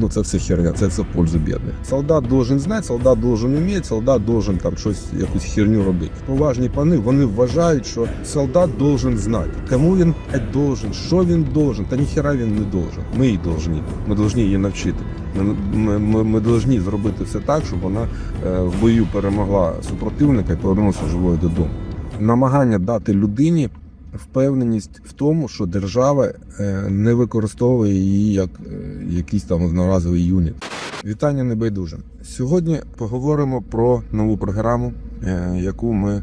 ну це все херня, це все в пользу бідних. Солдат должен знати, солдат должен вміти, солдат должен там щось, якусь херню робити. Поважні пани вони вважають, що солдат должен знати, кому він должен, що він должен, та ніхера він не должен. Ми її должні. Ми должні її навчити. Ми, ми, ми, ми должні зробити все так, щоб вона е, в бою перемогла супротивника і повернулася живою додому. Намагання дати людині впевненість в тому, що держава е, не використовує її як е, якийсь там одноразовий юніт. Вітання небайдужим. Сьогодні поговоримо про нову програму, е, яку ми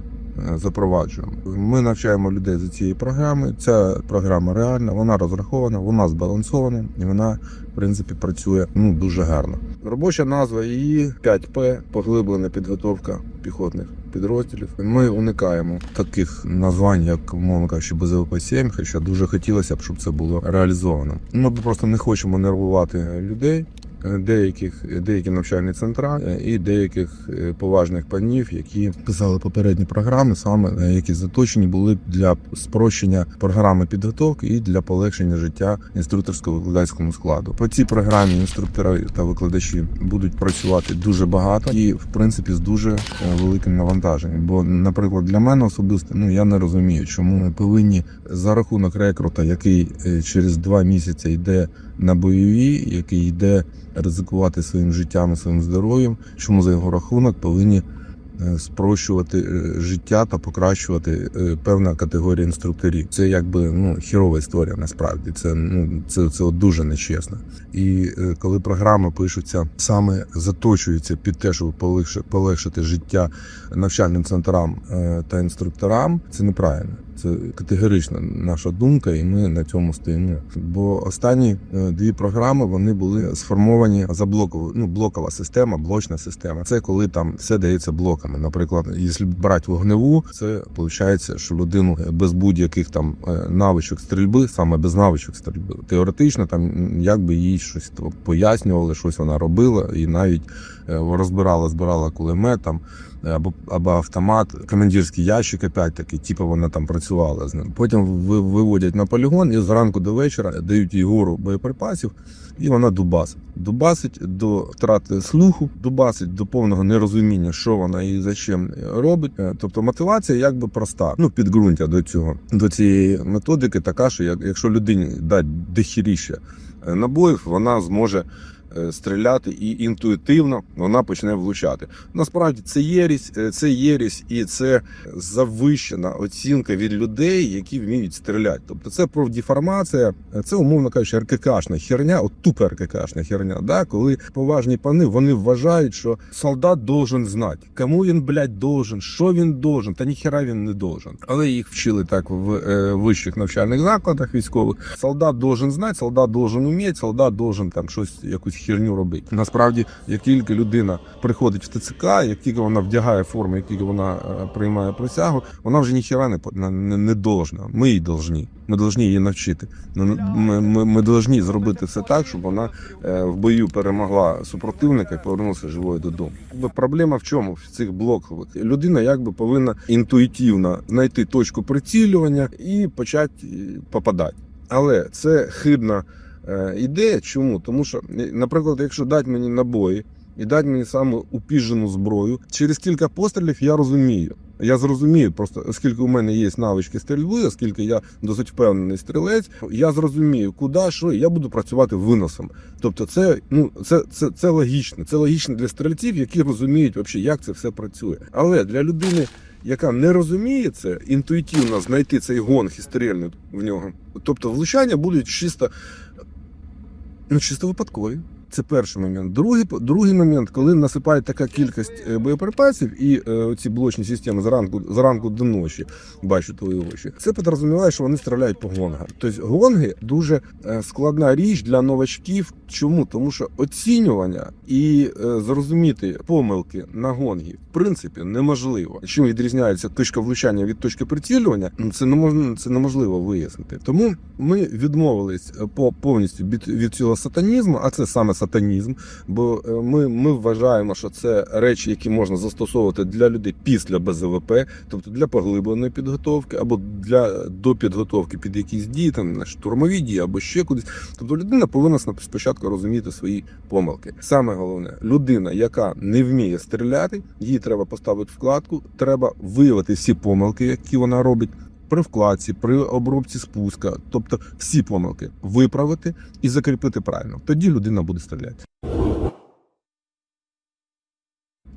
запроваджуємо. Ми навчаємо людей за цією програмою. Ця програма реальна, вона розрахована, вона збалансована і вона, в принципі, працює ну дуже гарно. Робоча назва її 5П поглиблена підготовка піхотних підрозділів. Ми уникаємо таких названь, як мовно кажучи, БЗВП-7, хоча дуже хотілося б, щоб це було реалізовано. Ми просто не хочемо нервувати людей. Деяких деякі навчальні центра е, і деяких е, поважних панів, які писали попередні програми, саме е, які заточені були для спрощення програми підготовки і для полегшення життя інструкторсько-викладацькому складу. По цій програмі інструктори та викладачі будуть працювати дуже багато і, в принципі, з дуже великим навантаженням. Бо, наприклад, для мене особисто ну я не розумію, чому ми повинні за рахунок рекрута, який через два місяці йде на бойові, який йде ризикувати своїм життям і своїм здоров'ям, чому за його рахунок повинні е, спрощувати е, життя та покращувати е, певна категорія інструкторів. Це якби ну хірова історія. Насправді це ну це, це дуже нечесно. І коли програми пишуться, саме заточуються під те, щоб полегшити, життя навчальним центрам та інструкторам, це неправильно. Це категорична наша думка, і ми на цьому стоїмо. Бо останні е, дві програми вони були сформовані за блоковою, ну блокова система, блочна система. Це коли там все дається блоками. Наприклад, якщо брати вогневу, це виходить, що людину без будь-яких там е, навичок стрільби, саме без навичок стрільби, теоретично там якби їй щось пояснювали, щось вона робила, і навіть е, розбирала, збирала кулемет там або або автомат, командирський ящик, опять таки, типу вона там працювала з ним. Потім ви- виводять на полігон і зранку до вечора дають їй гору боєприпасів, і вона дубасить. Дубасить до втрати слуху, дубасить до повного нерозуміння, що вона і за чим робить. Е, Тобто мотивація якби проста. Ну, підґрунтя до цього, до цієї методики така, що як, якщо людині дати дохіріще е, набоїв, вона зможе. Е, Стріляти і інтуїтивно вона почне влучати. Насправді це єрість, е, це єрість і це завищена оцінка від людей, які вміють стріляти. Тобто це профдеформація, е, це умовно кажучи, РККшна херня, от тупа РККшна херня. Да? Коли поважні пани вони вважають, що солдат должен знати, кому він блядь, должен, що він должен, та ніхера він не должен. Але їх вчили так в е, вищих навчальних закладах військових. Солдат должен знати, солдат должен уміти, солдат должен там щось якусь херню робити. Насправді, як тільки людина приходить в ТЦК, як тільки вона вдягає форму, як тільки вона е, приймає присягу, вона вже ніхера не, по- не, не должна. Ми її должні. Ми должні її навчити. Ми, ми, ми, ми должні зробити все так, щоб вона е, в бою перемогла супротивника і повернулася живою додому. Проблема в чому? В цих блокових людина якби повинна інтуїтивно знайти точку прицілювання і почати е, попадати. Але це хибна е, ідея. Чому? Тому що, е, наприклад, якщо дати мені набої і дати мені саме упіжену зброю, через кілька пострілів я розумію. Я зрозумію, просто оскільки у мене є навички стрільби, оскільки я досить впевнений стрілець, я зрозумію, куди що, я буду працювати виносом. Тобто, це ну це, це, це логічно. Це логічно для стрільців, які розуміють, вообще, як це все працює. Але для людини, яка не розуміє це, інтуїтивно знайти цей гонг і стрільнути в нього. Тобто, влучання будуть чисто, ну, чисто випадкові. Це перший момент. Другий, другий момент, коли насипає така кількість е, боєприпасів і е, ці блочні системи зранку, зранку до ночі, бачу твої очі, це підрозуміває, що вони стріляють по гонгам. Тобто гонги дуже е, складна річ для новачків. Чому? Тому що оцінювання і е, зрозуміти помилки на гонгі в принципі неможливо. Чим відрізняється точка влучання від точки прицілювання, ну це неможливо, це неможливо вияснити. Тому ми відмовились е, по повністю від, від цього сатанізму, а це саме сатанізм, бо е, ми, ми вважаємо, що це речі, які можна застосовувати для людей після БЗВП, тобто для поглибленої підготовки або для допідготовки під якісь дії, там на штурмові дії або ще кудись. Тобто людина повинна спочатку розуміти свої помилки. Саме головне, людина, яка не вміє стріляти, їй треба поставити вкладку, треба виявити всі помилки, які вона робить. При вкладці, при обробці спуска, тобто всі помилки виправити і закріпити правильно. Тоді людина буде стріляти.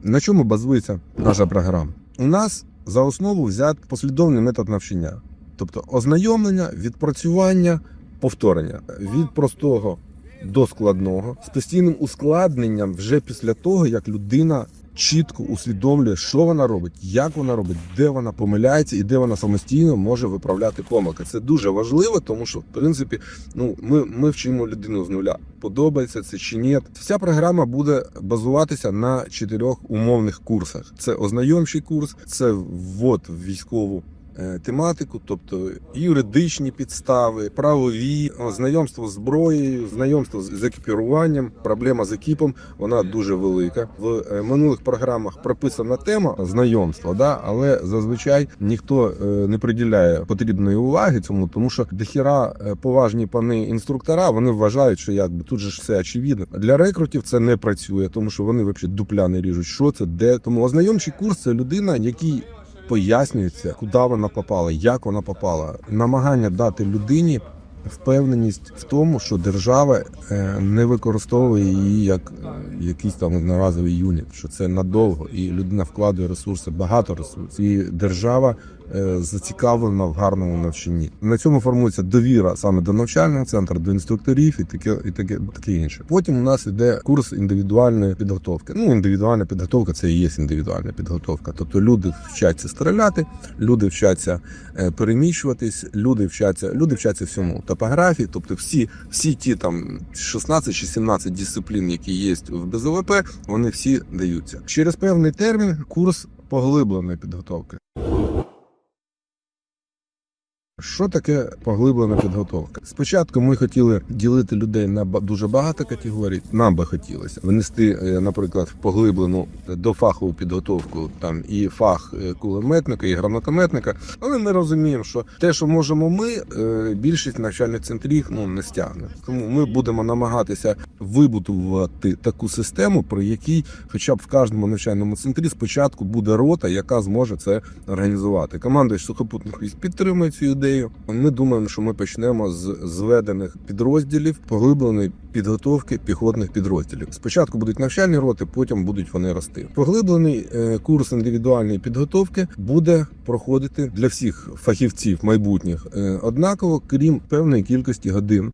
На чому базується наша програма? У нас за основу взят послідовний метод навчання, тобто ознайомлення, відпрацювання, повторення від простого до складного з постійним ускладненням вже після того, як людина чітко усвідомлює, що вона робить, як вона робить, де вона помиляється і де вона самостійно може виправляти помилки. Це дуже важливо, тому що в принципі, ну ми, ми вчимо людину з нуля. Подобається це чи ні. Вся програма буде базуватися на чотирьох умовних курсах: це ознайомчий курс, це ввод в військову. Е, Тематику, тобто юридичні підстави, правові, знайомство з зброєю, знайомство з екіпіруванням. Проблема з екіпом вона дуже велика. В е, минулих програмах прописана тема знайомства, да, але зазвичай ніхто е, не приділяє потрібної уваги цьому, тому що дохіра поважні пани інструктора вони вважають, що якби тут же все очевидно. Для рекрутів це не працює, тому що вони взагалі дупля не ріжуть. Що це, де тому ознайомчий курс це людина, який пояснюється, куди вона попала, як вона попала, намагання дати людині. Впевненість в тому, що держава е, не використовує її як е, якийсь там одноразовий юніт, що це надовго, і людина вкладує ресурси, багато ресурсів. І держава зацікавлена в гарному навчанні. На цьому формується довіра саме до навчального центру, до інструкторів і таке, і таке, таке інше. Потім у нас іде курс індивідуальної підготовки. Ну, індивідуальна підготовка це і є індивідуальна підготовка. Тобто люди вчаться стріляти, люди вчаться е, переміщуватись, люди вчаться, люди вчаться всьому. Топографії, тобто всі, всі ті там 16 чи 17 дисциплін, які є в БЗВП, вони всі даються. Через певний термін курс поглибленої підготовки. Що таке поглиблена підготовка? Спочатку ми хотіли ділити людей на дуже багато категорій. Нам би хотілося внести, е, наприклад, в поглиблену дофахову підготовку там і фах е, кулеметника, і гранатометника. Але ми розуміємо, що те, що можемо ми, е, більшість навчальних центрів ну не стягне. Тому ми будемо намагатися вибудувати таку систему, при якій, хоча б в кожному навчальному центрі, спочатку буде рота, яка зможе це організувати. Командуючий сухопутних військ підтримує цю ідею. Ми думаємо, що ми почнемо з зведених підрозділів поглибленої підготовки піхотних підрозділів. Спочатку будуть навчальні роти, потім будуть вони рости. Поглиблений е, курс індивідуальної підготовки буде проходити для всіх фахівців майбутніх е, однаково, крім певної кількості годин.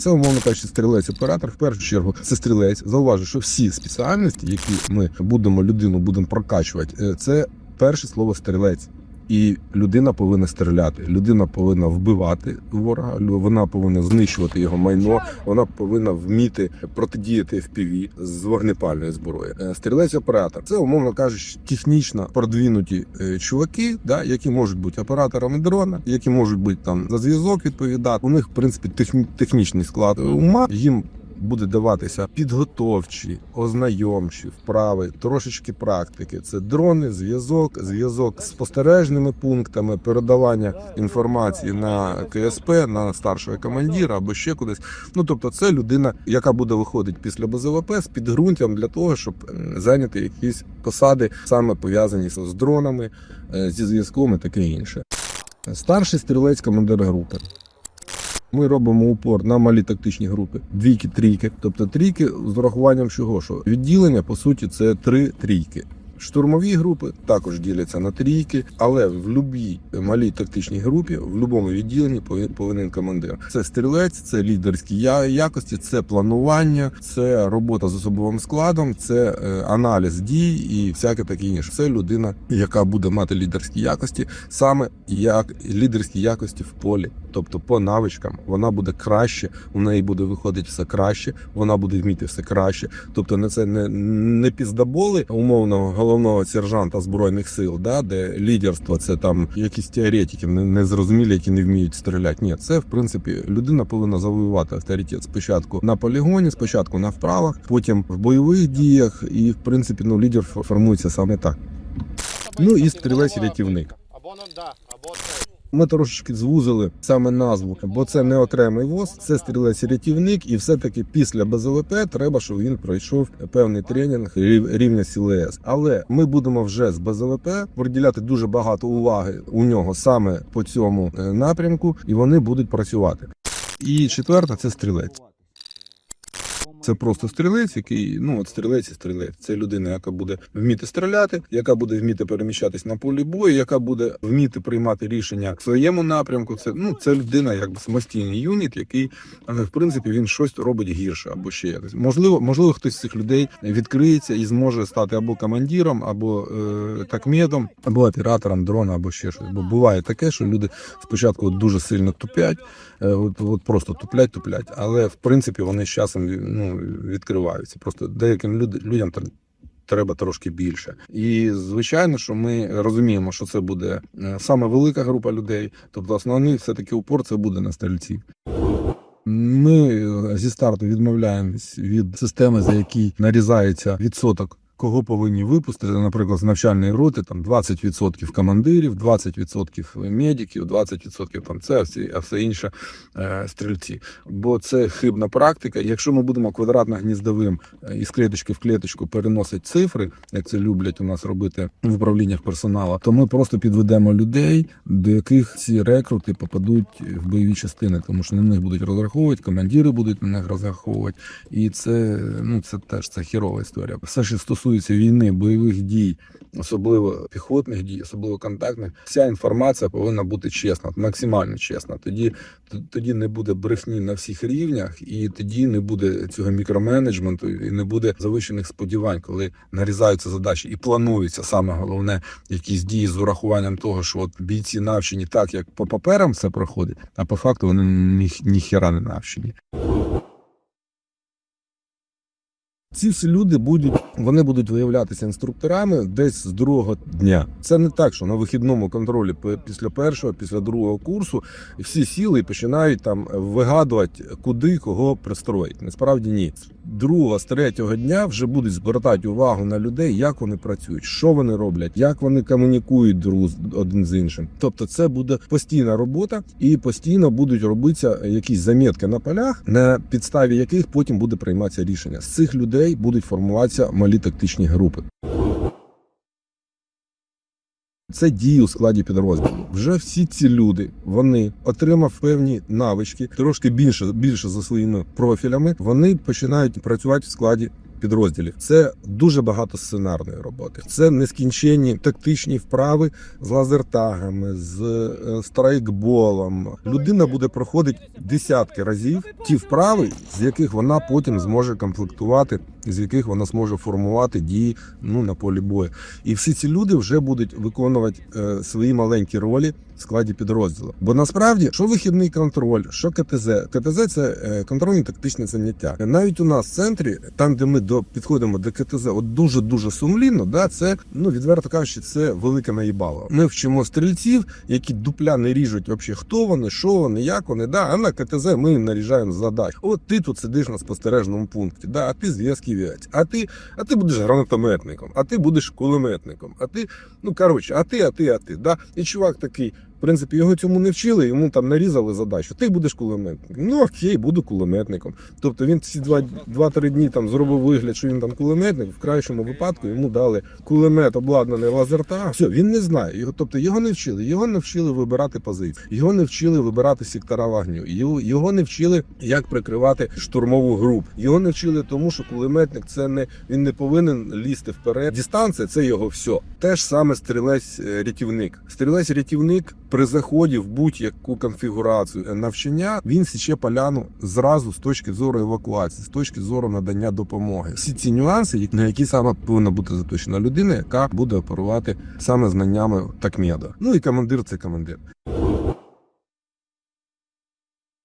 Це умовно кажучи, стрілець оператор. В першу чергу це стрілець. Зауважу, що всі спеціальності, які ми будемо людину будемо прокачувати, е, це перше слово стрілець. І людина повинна стріляти. Людина повинна вбивати ворога. Вона повинна знищувати його майно. Вона повинна вміти протидіяти FPV з вогнепальної зброї. Е, Стрілець оператор це умовно кажучи, технічно продвинуті е, чуваки, да, які можуть бути операторами дрона, які можуть бути там за зв'язок відповідати. У них в принципі техні- технічний склад ума. Їм буде даватися підготовчі, ознайомчі вправи, трошечки практики. Це дрони, зв'язок, зв'язок з спостережними пунктами, передавання інформації на КСП, на старшого командира або ще кудись. Ну тобто, це людина, яка буде виходити після БЗВП з підґрунтям для того, щоб зайняти якісь посади, саме пов'язані з дронами, е, зі зв'язком і таке інше. Старший стрілець командир групи. Ми робимо упор на малі тактичні групи, двійки, трійки. Тобто трійки з урахуванням чого? Що відділення по суті це три трійки. Штурмові групи також діляться на трійки, але в будь-якій малій тактичній групі, в будь-якому відділенні повин- повинен командир. Це стрілець, це лідерські якості, це планування, це робота з особовим складом, це е, аналіз дій і всяке таке інше. Це людина, яка буде мати лідерські якості, саме як лідерські якості в полі. Тобто по навичкам вона буде краще, у неї буде виходити все краще, вона буде вміти все краще. Тобто не це не, не піздаболи умовного головного сержанта збройних сил, да, де лідерство це там якісь теоретики, не- незрозумілі, які не вміють стріляти. Ні, це в принципі людина повинна завоювати авторитет спочатку на полігоні, спочатку на вправах, потім в бойових діях, і в принципі ну лідер формується саме так. Ну і стрілець-рятівник. Або нам да, або це. Ми трошечки звузили саме назву, бо це не окремий ВОЗ, це стрілець-рятівник, і все-таки після БЗВП треба, щоб він пройшов певний тренінг рівня СІЛС. Але ми будемо вже з БЗВП приділяти дуже багато уваги у нього саме по цьому е, напрямку, і вони будуть працювати. І четверта це стрілець. Це просто стрілець, який ну от стрілець і стрілець. Це людина, яка буде вміти стріляти, яка буде вміти переміщатись на полі бою, яка буде вміти приймати рішення в своєму напрямку. Це ну це людина, якби самостійний юніт, який в принципі він щось робить гірше або ще якось. Можливо, можливо, хтось з цих людей відкриється і зможе стати або командиром, або е, такмедом, або оператором дрона, або ще щось. Бо буває таке, що люди спочатку дуже сильно тупять, е, от, от просто туплять, туплять, але в принципі вони з часом ну, відкриваються. Просто деяким люд, людям тр- треба трошки більше. І звичайно, що ми розуміємо, що це буде е, саме велика група людей, тобто основний все-таки упор це буде на стрільців. Ми е, зі старту відмовляємось від системи, за якій нарізається відсоток. Кого повинні випустити, наприклад, з навчальної роти там 20% командирів, 20% медиків, 20% там це, а все інше е, стрільці. Бо це хибна практика. Якщо ми будемо квадратно-гніздовим е, із клеточки в клеточку переносити цифри, як це люблять у нас робити в управліннях персоналу, то ми просто підведемо людей, до яких ці рекрути попадуть в бойові частини, тому що на них будуть розраховувати, командири будуть на них розраховувати, і це ну це теж це хірова історія. Все, що стосується війни, бойових дій, особливо піхотних дій, особливо контактних, вся інформація повинна бути чесна, максимально чесна. Тоді тоді не буде брехні на всіх рівнях, і тоді не буде цього мікроменеджменту, і не буде завищених сподівань, коли нарізаються задачі і плануються саме головне якісь дії з урахуванням того, що от бійці навчені так, як по паперам це проходить, а по факту вони ні, ніхіра не навчені. Ці всі люди будуть вони будуть виявлятися інструкторами десь з другого дня. Це не так, що на вихідному контролі після першого, після другого курсу всі сіли і починають там вигадувати, куди кого пристроїть. Насправді ні. З другого, з третього дня вже будуть звертати увагу на людей, як вони працюють, що вони роблять, як вони комунікують друг один з іншим. Тобто, це буде постійна робота, і постійно будуть робитися якісь замітки на полях, на підставі яких потім буде прийматися рішення. З цих людей будуть формуватися малі тактичні групи. Це дії у складі підрозділу. Вже всі ці люди вони отримав певні навички, трошки більше більше за своїми профілями. Вони починають працювати в складі. Підрозділів це дуже багато сценарної роботи. Це нескінченні тактичні вправи з лазертагами, з е, страйкболом. Людина буде проходити десятки разів ті вправи, з яких вона потім зможе комплектувати, з яких вона зможе формувати дії ну на полі бою. І всі ці люди вже будуть виконувати е, свої маленькі ролі в складі підрозділу. Бо насправді, що вихідний контроль, що КТЗ, КТЗ це е, контрольні тактичні заняття. Навіть у нас в центрі, там де ми до підходимо до КТЗ, от дуже дуже сумлінно, да, це ну відверто кажучи, це велике наїбало. Ми вчимо стрільців, які дупля не ріжуть взагалі, хто вони, що вони, як вони. Да, а на КТЗ ми наріжаємо задач. От ти тут сидиш на спостережному пункті, да, а ти зв'язківець, а ти, а ти будеш гранатометником, а ти будеш кулеметником, а ти, ну коротше, а ти, а ти, а ти. Да? І чувак такий. В принципі, його цьому не вчили, йому там нарізали задачу. Ти будеш кулеметником. Ну окей, буду кулеметником. Тобто він ці два- два-три дні там зробив вигляд, що він там кулеметник. В кращому випадку йому дали кулемет, обладнаний лазерта. Все, він не знає. Його, тобто його не вчили. Його не вчили вибирати позиції. Його не вчили вибирати сектора вогню. Його, його не вчили, як прикривати штурмову групу. Його не вчили тому, що кулеметник це не він не повинен лізти вперед. Дистанція це його все. Те ж саме стрілець-рятівник. Стрілець-рятівник при заході в будь-яку конфігурацію навчання він січе поляну зразу з точки зору евакуації, з точки зору надання допомоги. Всі ці нюанси, на які саме повинна бути заточена людина, яка буде оперувати саме знаннями такмеда. Ну і командир це командир.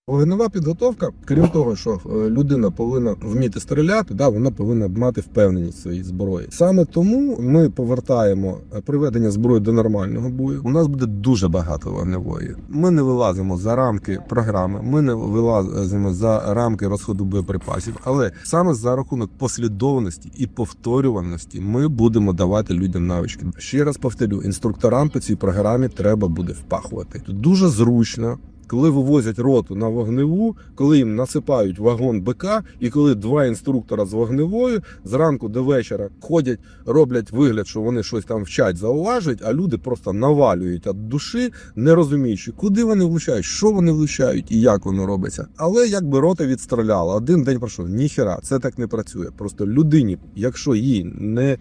Вогнева підготовка, крім того, що е, людина повинна вміти стріляти, да, вона повинна мати впевненість своїй зброї. Саме тому ми повертаємо е, приведення зброї до нормального бою. У нас буде дуже багато вогневої. Ми не вилазимо за рамки програми, ми не вилазимо за рамки розходу боєприпасів, але саме за рахунок послідовності і повторюваності ми будемо давати людям навички. Ще раз повторю, інструкторам по цій програмі треба буде впахувати. Дуже зручно коли вивозять роту на вогневу, коли їм насипають вагон БК, і коли два інструктора з вогневою зранку до вечора ходять, роблять вигляд, що вони щось там вчать, зауважують, а люди просто навалюють від душі, не розуміючи, куди вони влучають, що вони влучають і як воно робиться. Але якби рота відстріляла, один день пройшов, ніхера, це так не працює. Просто людині, якщо їй не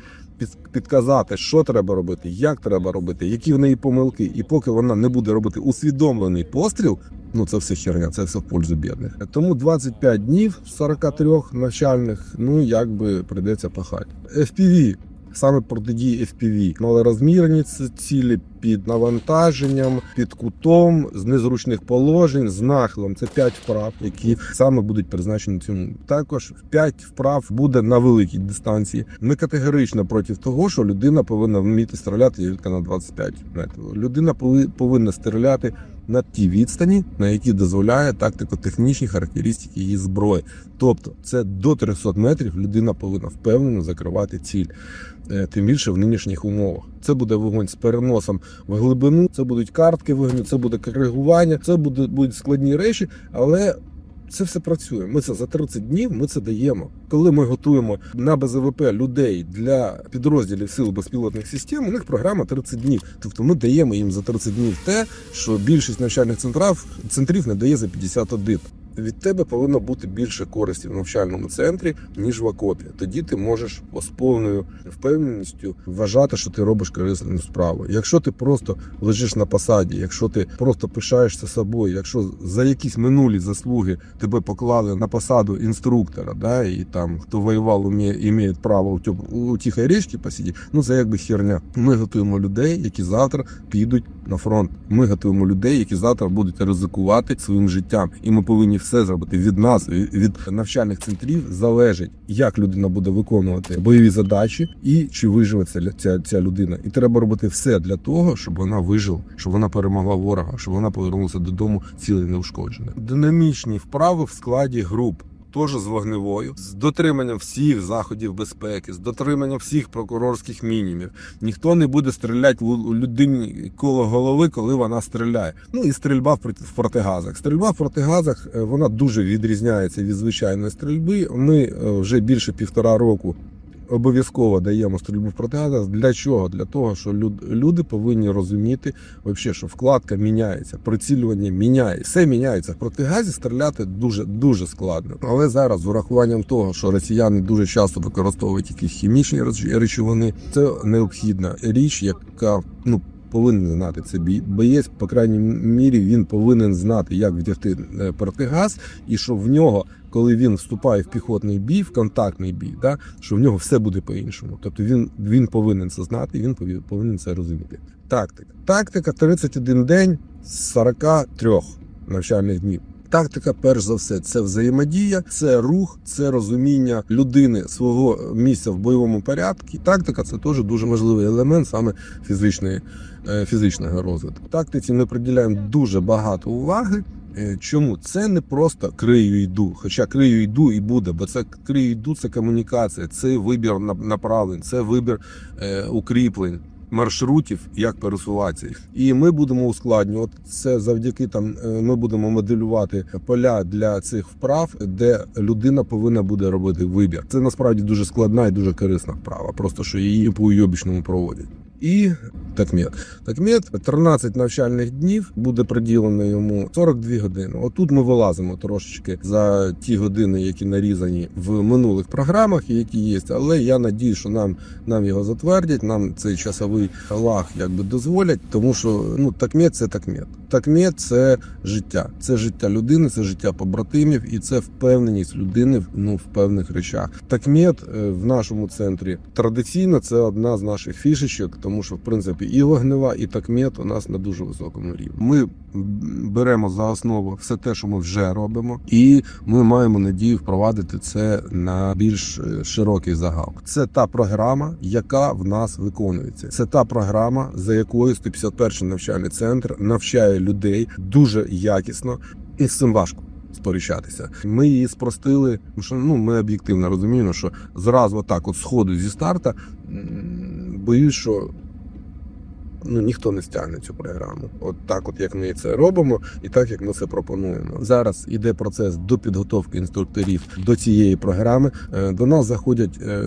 підказати, що треба робити, як треба робити, які в неї помилки, і поки вона не буде робити усвідомлений постріл, ну це все херня, це все в пользу бідних. Тому 25 днів з 43 навчальних, ну якби прийдеться пахати. FPV. Саме протидії FPV. малорозмірні ц- цілі під навантаженням, під кутом, з незручних положень, з нахилом. Це 5 вправ, які саме будуть призначені цьому. Також 5 вправ буде на великій дистанції. Ми категорично проти того, що людина повинна вміти стріляти тільки на 25 метрів. Людина пови- повинна стріляти на тій відстані, на якій дозволяє тактико-технічні характеристики її зброї. Тобто, це до 300 метрів людина повинна впевнено закривати ціль. Е, Тим більше в нинішніх умовах. Це буде вогонь з переносом в глибину, це будуть картки вогню, це буде коригування, це будуть складні речі, але це все працює. Ми це за 30 днів ми це даємо. Коли ми готуємо на БЗВП людей для підрозділів сил безпілотних систем, у них програма 30 днів. Тобто ми даємо їм за 30 днів те, що більшість навчальних центрів, центрів не дає за 51. Від тебе повинно бути більше користі в навчальному центрі, ніж в окопі. Тоді ти можеш з повною впевненістю вважати, що ти робиш корисну справу. Якщо ти просто лежиш на посаді, якщо ти просто пишаєшся собою, якщо за якісь минулі заслуги тебе поклали на посаду інструктора, да, і там хто воював, уміє, має право у, тьоп- у тихій річці посидіти, ну це якби херня. Ми готуємо людей, які завтра підуть на фронт. Ми готуємо людей, які завтра будуть ризикувати своїм життям, і ми повинні все зробити від нас, від навчальних центрів залежить, як людина буде виконувати бойові задачі і чи виживе ця, ця, ця людина. І треба робити все для того, щоб вона вижила, щоб вона перемогла ворога, щоб вона повернулася додому цілий неушкоджена. Динамічні вправи в складі груп. Теж з вогневою, з дотриманням всіх заходів безпеки, з дотриманням всіх прокурорських мінімів. Ніхто не буде стріляти у людині коло голови, коли вона стріляє. Ну і стрільба в протигазах. Стрільба в протигазах е, вона дуже відрізняється від звичайної стрільби. Ми е, вже більше півтора року. Обов'язково даємо стрільбу в протигазах. Для чого? Для того, що люд- люди повинні розуміти, вообще, що вкладка міняється, прицілювання міняється, все міняється. В протигазі стріляти дуже дуже складно. Але зараз, з урахуванням того, що росіяни дуже часто використовують якісь хімічні речовини, це необхідна річ, яка ну. Повинен знати це. Боєць, по крайній мірі, він повинен знати, як вдягти е, протигаз, і що в нього, коли він вступає в піхотний бій, в контактний бій, да, що в нього все буде по-іншому. Тобто він, він повинен це знати, він повинен це розуміти. Тактика. Тактика 31 день з 43 навчальних днів. Тактика, перш за все, це взаємодія, це рух, це розуміння людини свого місця в бойовому порядку. Тактика це теж дуже важливий елемент саме фізичної, е, фізичного розвитку. Тактиці ми приділяємо дуже багато уваги. Е, Чому це не просто крию йду, хоча крию йду і буде, бо це крию йду, це комунікація, це вибір направлень, це вибір е, укріплень. Маршрутів, як пересуватися, і ми будемо ускладнювати це завдяки там. е, Ми будемо моделювати поля для цих вправ, де людина повинна буде робити вибір. Це насправді дуже складна і дуже корисна вправа, просто що її по уйобічному проводять. І такмет. Такмет 13 навчальних днів буде приділено йому 42 години. Отут ми вилазимо трошечки за ті години, які нарізані в минулих програмах, які є. Але я надію, що нам, нам його затвердять, нам цей часовий лаг якби дозволять, тому що ну такмет це такмет. Такмет це життя, це життя людини, це життя побратимів, і це впевненість людини ну, в певних речах. Такмет е, в нашому центрі традиційно це одна з наших фішечок, тому що в принципі і вогнева, і такмет у нас на дуже високому рівні. Ми беремо за основу все те, що ми вже робимо, і ми маємо надію впровадити це на більш е, широкий загал. Це та програма, яка в нас виконується. Це та програма, за якою 151 навчальний центр навчає людей дуже якісно, і з цим важко сперечатися. Ми її спростили, що ну ми об'єктивно розуміємо, що зразу отак, от сходу зі старта, боюсь, що ну ніхто не стягне цю програму. От так, от як ми це робимо, і так як ми це пропонуємо. Зараз іде процес до підготовки інструкторів до цієї програми. Е, До нас заходять е,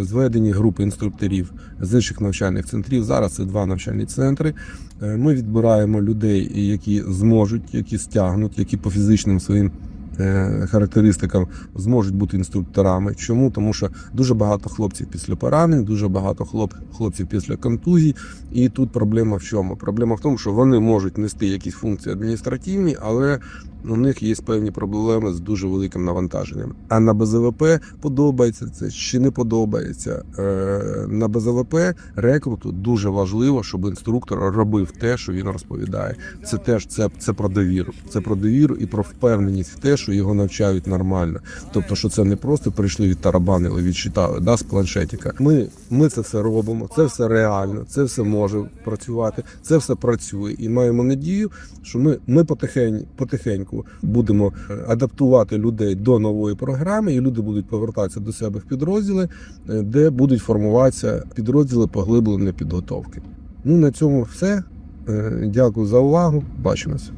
зведені групи інструкторів з інших навчальних центрів. Зараз це два навчальні центри. Е, Ми відбираємо людей, які зможуть, які стягнуть, які по фізичним своїм. Е, Характеристикам зможуть бути інструкторами. Чому? Тому що дуже багато хлопців після поранень, дуже багато хлоп, хлопців після контузій. І тут проблема в чому? Проблема в тому, що вони можуть нести якісь функції адміністративні, але у них є певні проблеми з дуже великим навантаженням. А на БЗВП подобається це чи не подобається. Е, На БЗВП рекруту дуже важливо, щоб інструктор робив те, що він розповідає. Це теж це, це про довіру. Це про довіру і про впевненість в те, що його навчають нормально. Тобто, що це не просто прийшли відтарабанили, відчитали да, з планшетика. Ми, ми це все робимо, це все реально, це все може працювати, це все працює. І маємо надію, що ми, ми потихень, потихеньку будемо е, адаптувати людей до нової програми, і люди будуть повертатися до себе в підрозділи, е, де будуть формуватися підрозділи поглибленої підготовки. Ну на цьому все. Е, Дякую за увагу. Бачимося.